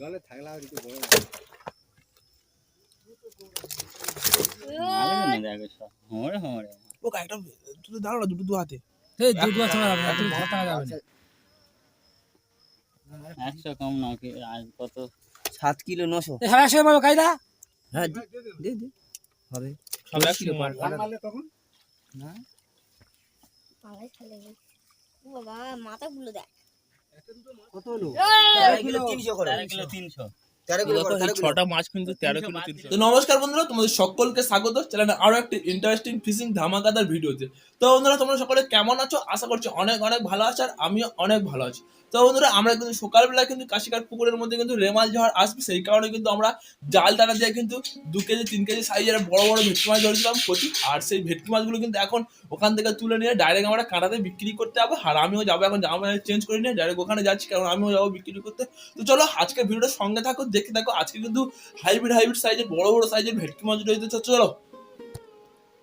জলে থাকলে আর একটু বড় না না না। সাত কিলো নশো। কায়দা হ্যাঁ হবে। তখন। ও মাথাগুলো দেখ। কত হলো? তো নমস্কার বন্ধুরা তোমাদের সকলকে স্বাগত। চ্যানেলে আরও একটি ইন্টারেস্টিং ফিশিং ধামাকাদার ভিডিওতে তো বন্ধুরা তোমরা সকলে কেমন আছো? আশা করছি অনেক অনেক ভালো আছো আর আমিও অনেক ভালো আছি। তো বন্ধুরা, আমরা কিন্তু সকালবেলা কিন্তু কাশিকার পুকুরের মধ্যে কিন্তু রেমাল ঝড় আসবে, সেই কারণে কিন্তু আমরা জাল টানা দিয়ে কিন্তু দু কেজি, তিন কেজি সাইজের বড় বড় ভেটকি মাছ ধরেছিলাম প্রচুর আর সেই ভেটকি মাছগুলো কিন্তু এখন ওখান থেকে তুলে নিয়ে ডাইরেক্ট আমরা কাঁটাতে বিক্রি করতে যাব। আর আমিও যাব এখন জামা চেঞ্জ করে নিয়ে ডাইরেক্ট ওখানে যাচ্ছি, কারণ আমিও যাব বিক্রি করতে। তো চলো আজকে ভিডিওটা সঙ্গে থাকো দেখে থাকো। আজকে কিন্তু হাইব্রিড হাইব্রিড সাইজের বড় বড় সাইজের ভেটকি মাছ রয়েছে। চলো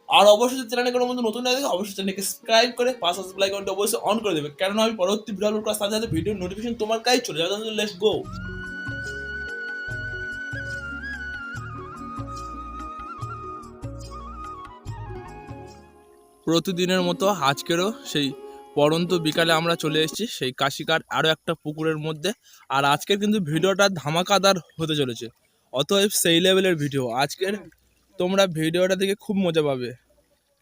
আর অবশ্যই চ্যানেলে কোনো বন্ধু নতুন লাগে অবশ্যই চ্যানেলকে সাবস্ক্রাইব করে পাশে বেল আইকনটা অবশ্যই অন করে দেবে। কারণ আমি পরবর্তী ভিডিও আপলোড করার সাথে সাথে ভিডিও নোটিফিকেশন তোমার কাছে চলে যাবে। লেটস গো প্রতিদিনের মতো আজকেরও সেই পরন্ত বিকালে আমরা চলে এসেছি, সেই কাশিকার আরও একটা পুকুরের মধ্যে। আর আজকের কিন্তু ভিডিওটা ধামাকাদার হতে চলেছে। অতএব সেই লেভেলের ভিডিও আজকের তোমরা ভিডিওটা দেখে খুব মজা পাবে।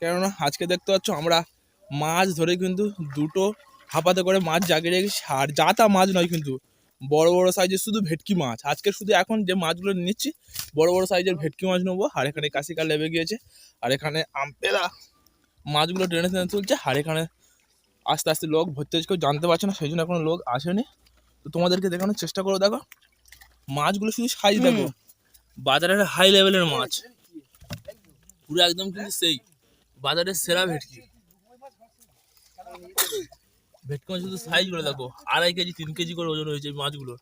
কেননা আজকে দেখতে পাচ্ছ আমরা মাছ ধরে কিন্তু দুটো হাঁপাতে করে মাছ জাগিয়ে রেখেছি। আর যা তা মাছ নয় কিন্তু বড় বড় সাইজের শুধু ভেটকি মাছ। আজকে শুধু এখন যে মাছগুলো নিচ্ছি বড় বড় সাইজের ভেটকি মাছ নেব। আর এখানে কাশিকা লেবে গিয়েছে। আর এখানে আমপেলা মাছগুলো টেনে টেনে তুলছে। আর এখানে আস্তে আস্তে লোক ভর্তি হচ্ছে কেউ জানতে পারছে না সেই জন্য এখনও লোক আসেনি। তো তোমাদেরকে দেখানোর চেষ্টা করো দেখো। মাছগুলো শুধু সাইজ দেখো। বাজারের হাই লেভেলের মাছ। পুরো একদম কিন্তু সেই। বাজারের সেরা ভেটকি। ভেটকি মাছ শুধু সাইজ করে দেখো, আড়াই কেজি, তিন কেজি করে ওজন হয়েছে এই মাছগুলো।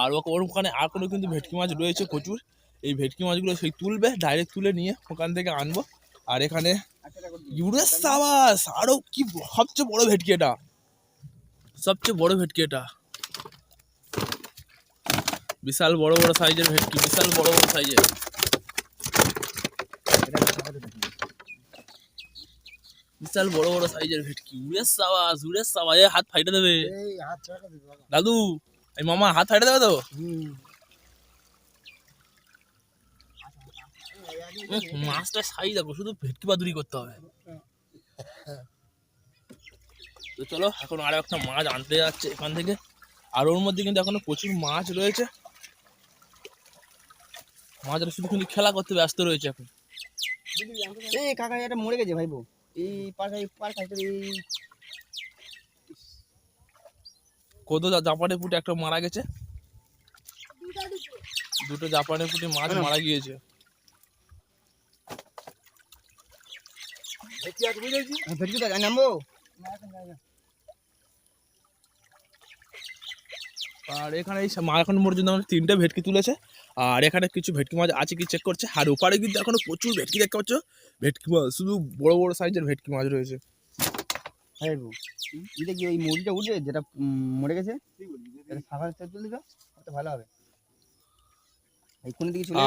আর ওর ওখানে আর কোনো কিন্তু ভেটকি মাছ রয়েছে প্রচুর। এই ভেটকি মাছগুলো সেই তুলবে ডাইরেক্ট তুলে নিয়ে ওখান থেকে আনব। আর এখানে ইউরেস সাবাস! আরও কি সবচেয়ে বড় ভেটকি এটা। সবচেয়ে বড় ভেটকি এটা। বিশাল বড় বড় সাইজের ভেটকি, বিশাল বড় বড় সাইজের বিশাল বড় বড় সাইজের ভেটকি। সাবাস উড়েস সাবাস হাত ফাইটে দেবে। দাদু এই মামা হাত ফাইটে দেবে তো? মাছটা সাইজ দেখো শুধু ভেটকি বাদুরি করতে হবে। তো চলো এখন আরও একটা মাছ আনতে যাচ্ছে এখান থেকে। আর ওর মধ্যে কিন্তু এখনও প্রচুর মাছ রয়েছে। মাছরা শুধু কিন্তু খেলা করতে ব্যস্ত রয়েছে এখন। এই কাকা এটা মরে গেছে ভাইবো এই পার খাই পার খাইতে এই কত জা- জাপানে একটা মারা গেছে? দুটো দুটো। দুটো জাপানে মাছ মারা গিয়েছে। ভেটকি তো নামবো? আর এখানে এই এখন পর্যন্ত আমরা তিনটে ভেটকি তুলেছে। আর এখানে কিছু ভেটকি মাছ আছে কি চেক করছে? আর ওপারে কিন্তু এখনও প্রচুর ভেটকি দেখতে পাচ্ছ। ভেটকি মাছ শুধু বড় বড় সাইজের ভেটকি মাছ রয়েছে। ভাইবো এটা কি ওই মুরগিটা উঠবে যেটা মরে গেছে? ফাঁকা ভালো হবে।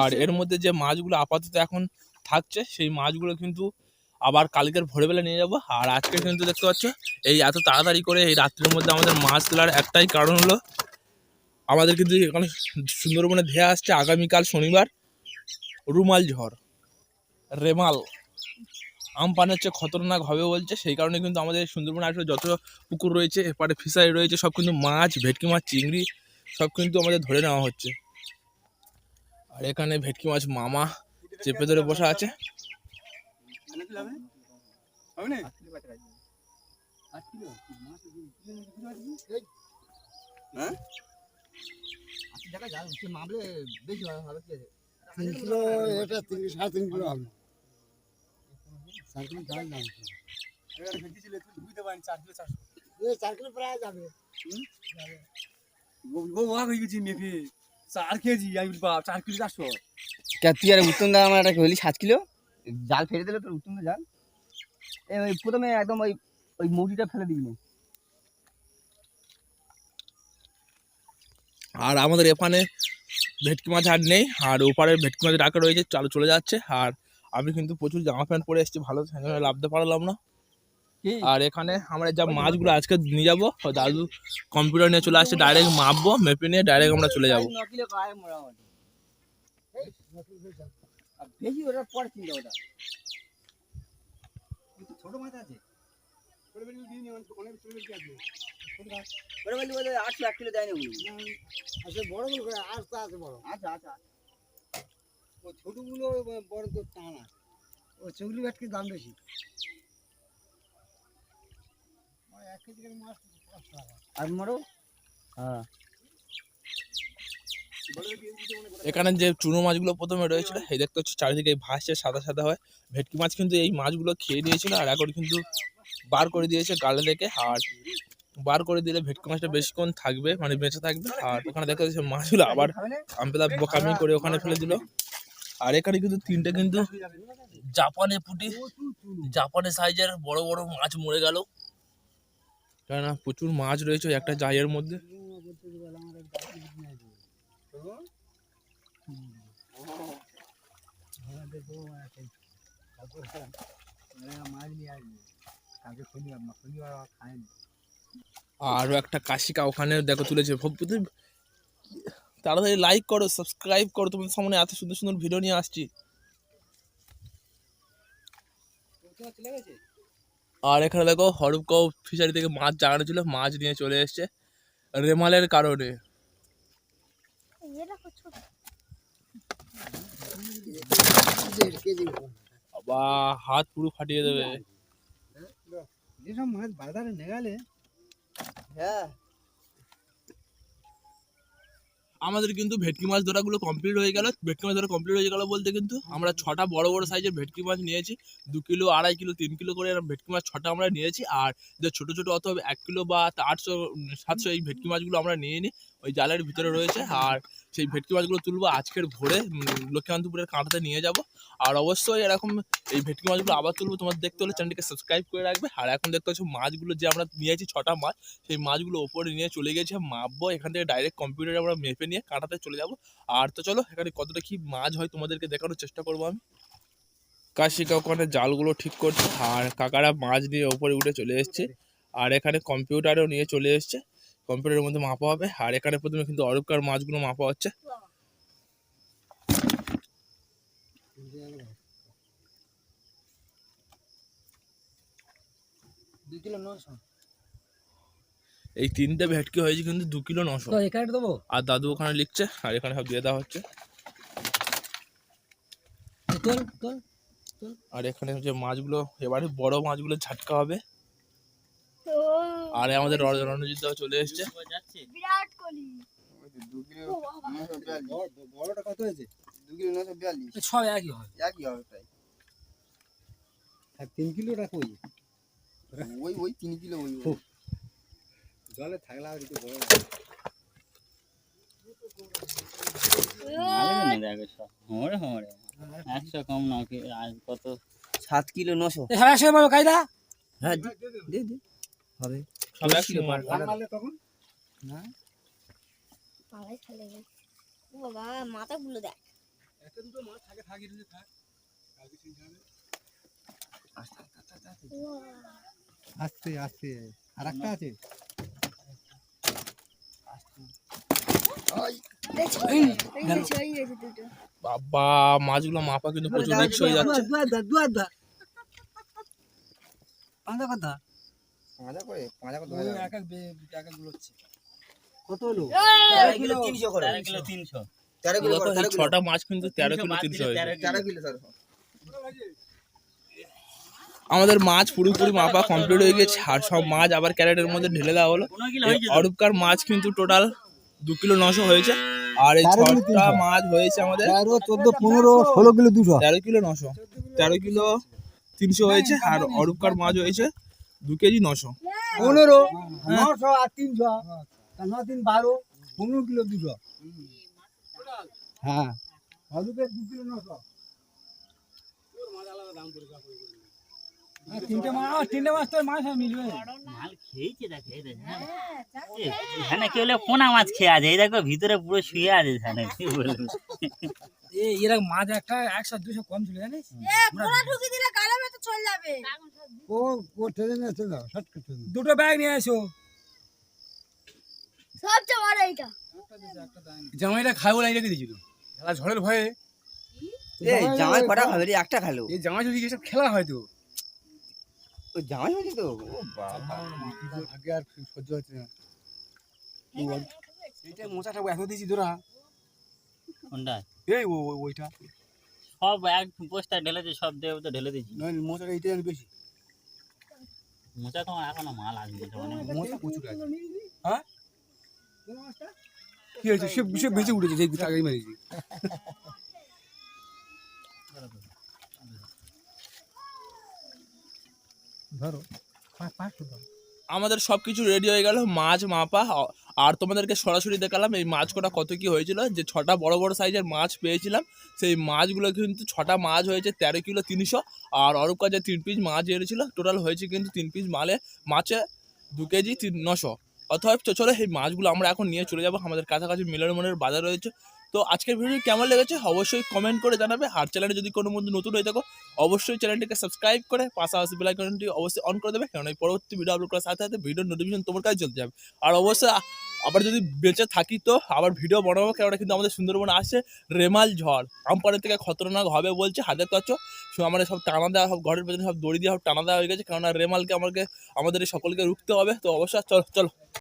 আর এর মধ্যে যে মাছগুলো আপাতত এখন থাকছে সেই মাছগুলো কিন্তু আবার কালকের ভোরবেলা নিয়ে যাব। আর আজকে কিন্তু দেখতে পাচ্ছ এই এত তাড়াতাড়ি করে এই রাত্রের মধ্যে আমাদের মাছ তোলার একটাই কারণ হলো আমাদের কিন্তু এখানে সুন্দরবনে ধেয়ে আসছে আগামীকাল শনিবার। রুমাল ঝড়। রেমাল। আমপান হচ্ছে খতরনাক হবে বলছে, সেই কারণে কিন্তু আমাদের সুন্দরবনে আসলে যত পুকুর রয়েছে, এপারে ফিশারি রয়েছে, সব কিন্তু মাছ, ভেটকি মাছ, চিংড়ি, সব কিন্তু আমাদের ধরে নেওয়া হচ্ছে। আর এখানে ভেটকি মাছ মামা চেপে ধরে বসা আছে। দেখা যাক সে মামলে বেশি ভালো হবে কি আছে তিন কিলো এটা তিন সাড়ে তিন কিলো হবে। সাড়ে তিন কিলো দাম এই চার কিলো প্রায় যাবে। চার কেজি আমি বাপ চার কেজি চারশো। তুই আর উত্তম দা আমার একটা হলি সাত কিলো? জাল ফেলে দিলে তোর উত্তম দা জাল? এই প্রথমে একদম ওই ওই মুড়িটা ফেলে দিবি না আর আমাদের এখানে ভেটকি মাছ আর নেই আর ওপারে ভেটকি মাছ রাখা রয়েছে চালু চলে যাচ্ছে। আর আমি কিন্তু প্রচুর জামা প্যান্ট পরে এসেছি ভালো সেখানে লাভতে পারলাম না। আর এখানে আমরা যা মাছগুলো আজকে নিয়ে যাব দাদু কম্পিউটার নিয়ে চলে আসছে ডাইরেক্ট মাপবো মেপে নিয়ে ডাইরেক্ট আমরা চলে যাব। ছোট মাছ আছে। আটশো এক কিলো দেয়নি আচ্ছা বড়গুলো করে আস্তে আছে বড়। আচ্ছা আচ্ছা ও ছোটগুলো বড় তো টানা ও চুগলি ভেটকি দাম বেশি? এক কেজি মাছ আর মারো হ্যাঁ। এখানে যে চুনো মাছগুলো প্রথমে রয়েছিল এই দেখতে হচ্ছে চারিদিকে ভাসছে সাদা সাদা হয়। ভেটকি মাছ কিন্তু এই মাছগুলো খেয়ে নিয়েছিল আর এখন কিন্তু বার করে দিয়েছে গালে থেকে আর বার করে দিলে ভেটকি মাছটা বেশিক্ষণ থাকবে মানে বেঁচে থাকবে। আর ওখানে দেখা যাচ্ছে মাছগুলো আবার না বোকামি করে ওখানে ফেলে দিল। আর এখানে কিন্তু তিনটে কিন্তু জাপানে পুটি, জাপানে সাইজের বড় বড় মাছ মরে গেল। কেননা প্রচুর মাছ রয়েছে একটা জাইয়ের মধ্যে। মাছ নিয়ে আসবে। শনিবার, মা শনিবার আর খায়নি। আরও একটা কাশিকা ওখানে দেখো তুলেছে। তাড়াতাড়ি লাইক করো সাবস্ক্রাইব করো। তোমাদের সামনে এত সুন্দর সুন্দর ভিডিও নিয়ে আসছি। আর এখানে দেখো হরুপকাও ফিশারি থেকে মাছ জাগানো ছিল, মাছ নিয়ে চলে এসছে রেমালের কারণে। বা হাত পুরো ফাটিয়ে দেবে। মাছ বাজারে নেগালে হ্যাঁ। আমাদের কিন্তু ভেটকি মাছ ধরাগুলো কমপ্লিট হয়ে গেল। ভেটকি মাছ ধরা কমপ্লিট হয়ে গেল বলতে কিন্তু আমরা ছটা বড় বড় সাইজের ভেটকি মাছ নিয়েছি। দু কিলো, আড়াই কিলো, তিন কিলো করে ভেটকি মাছ ছটা আমরা নিয়েছি। আর যে ছোট ছোট অত এক কিলো বা আটশো, সাতশো এই ভেটকি মাছগুলো আমরা নিয়ে নিই। ওই জালের ভিতরে রয়েছে। আর সেই ভেটকি মাছগুলো তুলবো আজকের ভোরে। লক্ষ্মীকান্তপুরের কাঁটাতে নিয়ে যাব। আর অবশ্যই এরকম এই ভেটকি মাছগুলো আবার তুলবো। তোমার দেখতে হলে চ্যানেলটিকে সাবস্ক্রাইব করে রাখবে। আর এখন দেখতে পাচ্ছ মাছগুলো যে আমরা নিয়েছি, ছটা মাছ, সেই মাছগুলো ওপরে নিয়ে চলে গেছে। মাপবো, এখান থেকে ডাইরেক্ট কম্পিউটারে আমরা মেপে নিয়ে কাঁটাতে চলে যাব। আর তো চলো, এখানে কতটা কি মাছ হয় তোমাদেরকে দেখানোর চেষ্টা করব আমি। কাশিকা ওখানে জালগুলো ঠিক করছে। আর কাকারা মাছ নিয়ে ওপরে উঠে চলে এসছে। আর এখানে কম্পিউটারেও নিয়ে চলে এসছে। কম্পিউটারের মধ্যে মাপা হবে। আর এখানে প্রথমে কিন্তু অরূপকার মাছগুলো মাপা হচ্ছে। এই তিনটে ভেটকি হয়েছে কিন্তু দু কিলো নশো। দেবো? আর দাদু ওখানে লিখছে আর এখানে সব দিয়ে দেওয়া হচ্ছে। আর এখানে যে মাছগুলো এবারে বড় মাছগুলো ঝাটকা হবে। আর আমাদের রণজিৎ দাও চলে এসছে। বিরাট কোহলি। বড়টা কত হয়েছে দু কিলো নশো বিয়াল্লিশ সব একই হয় একই হবে। প্রায় আর তিন কিলো রাখো ওই ওই তিন কিলো ওই। জলে থাকলে আর একটু বড় হোমরে হোমরে একশো কম নাও কত? সাত কিলো নশো। এই সাড়ে একশো কায়দা। হ্যাঁ বাবা ও আস্তে আস্তে আর একটা আছে? বাবা মাছগুলো মাপা কিন্তু প্রচুর রিক্স হয়ে যাচ্ছে। কথা। পাঁচা করে পাঁচা করে ওই ধরে যাবে। এক এক বে- এক এক গুলোচ্ছে কত হলো কিলো তিনশো করে কিলো তিনশো তেরো কিলো দেখো করে এই তেরো কিলো ছটা মাছ কিন্তু তেরো কিলো তিনশো তেরো কিলো আমাদের মাছ পুরোপুরি মাপা কমপ্লিট হয়ে গেছে আর সব মাছ আবার ক্যারেটের মধ্যে ঢেলে দেওয়া হলো? অরূপকার মাছ কিন্তু টোটাল দু কিলো নশো হয়েছে আর এই ছটা মাছ হয়েছে আমাদের তেরো চোদ্দ পনেরো ষোলো কিলো দুশো তেরো কিলো নশো তেরো কিলো তিনশো হয়েছে আর অরূপকার মাছ হয়েছে দু কেজি নশো। পনেরো। নশো আর তিনশো। ন তিন বারো পনেরো কিলো দুশো। হ্যাঁ। হলুদের দু কিলো নশো। তিনটে মাছ তিনটে মাছ তোর মাছ মিলবে। মাল খেয়েছে দেখো দেখো হ্যাঁ। এখানে কি বলে পোনা মাছ খেয়ে আছে? এই দেখো ভিতরে পুরো শুয়ে আছে এখানে কি বলব? এরা মাছ একটা একশো দুশো কম ছিল জানিস? ঢুকি দিলে গালে তো চলে যাবে। ও ও ট্রেনে নিয়ে চলে যাও শর্ট করে দুটো ব্যাগ নিয়ে এসো। সবচেয়ে বড় এইটা। জামাইটা রেখে দিয়েছিল। খেলা ঝড়ের ভয়ে। এই জামাই কটা খাবে রে একটা খেলো। এই জামাই যদি এসব খেলা হয়তো ও জামাই হয়েছে তো? ও বাবা। আর সহ্য হচ্ছে না। এইটা মোচাটা এত দিয়েছি তোরা। কোনটা এই ও ও- ওইটা? সব এক বস্তা ঢেলেছে সব দেব তো ঢেলে দিয়েছি। নয় মোচাটা এইটাই বেশি। মোচা তোমার এখনও মাল আসবে মোচা প্রচুর আছে। হ্যাঁ? কি হয়েছে? সে সে বেঁচে উঠেছে আগেই মারিয়েছি ধরো আমাদের সব কিছু রেডি হয়ে গেল মাছ মাপা আর তোমাদেরকে সরাসরি দেখালাম এই মাছ কটা কত কি হয়েছিল। যে ছটা বড় বড় সাইজের মাছ পেয়েছিলাম, সেই মাছগুলো কিন্তু ছটা মাছ হয়েছে তেরো কিলো তিনশো আর অরূপ কাজে তিন পিস মাছ এনেছিল টোটাল হয়েছে কিন্তু তিন পিস মালে, মাছে দু কেজি তিন, নশো। অথবা চলো এই মাছগুলো আমরা এখন নিয়ে চলে যাব, আমাদের কাছাকাছি মিলন মনের বাজার রয়েছে। তো আজকের ভিডিও কেমন লেগেছে অবশ্যই কমেন্ট করে জানাবে। আর চ্যানেলে যদি কোনো মধ্যে নতুন হয়ে থাকো, অবশ্যই চ্যানেলটিকে সাবস্ক্রাইব করে পাশাপাশি বেল আইকনটি অবশ্যই অন করে দেবে কারণ এই পরবর্তী ভিডিও আপলোড করার সাথে সাথে ভিডিও নোটিফিকেশন তোমার কাছে চলতে যাবে। আর অবশ্যই আবার যদি বেঁচে থাকি তো আবার ভিডিও বানাবো, কেননা কিন্তু আমাদের সুন্দরবন আসছে রেমাল ঝড়। আমপানের থেকে খতরনাক হবে বলছে হাতের কাছে আমাদের সব টানা দেওয়া, সব ঘরের পেছনে সব দড়ি দিয়ে সব টানা দেওয়া হয়ে গেছে, কেননা রেমালকে আমাকে আমাদের সকলকে রুখতে হবে। তো অবশ্যই, চলো চলো।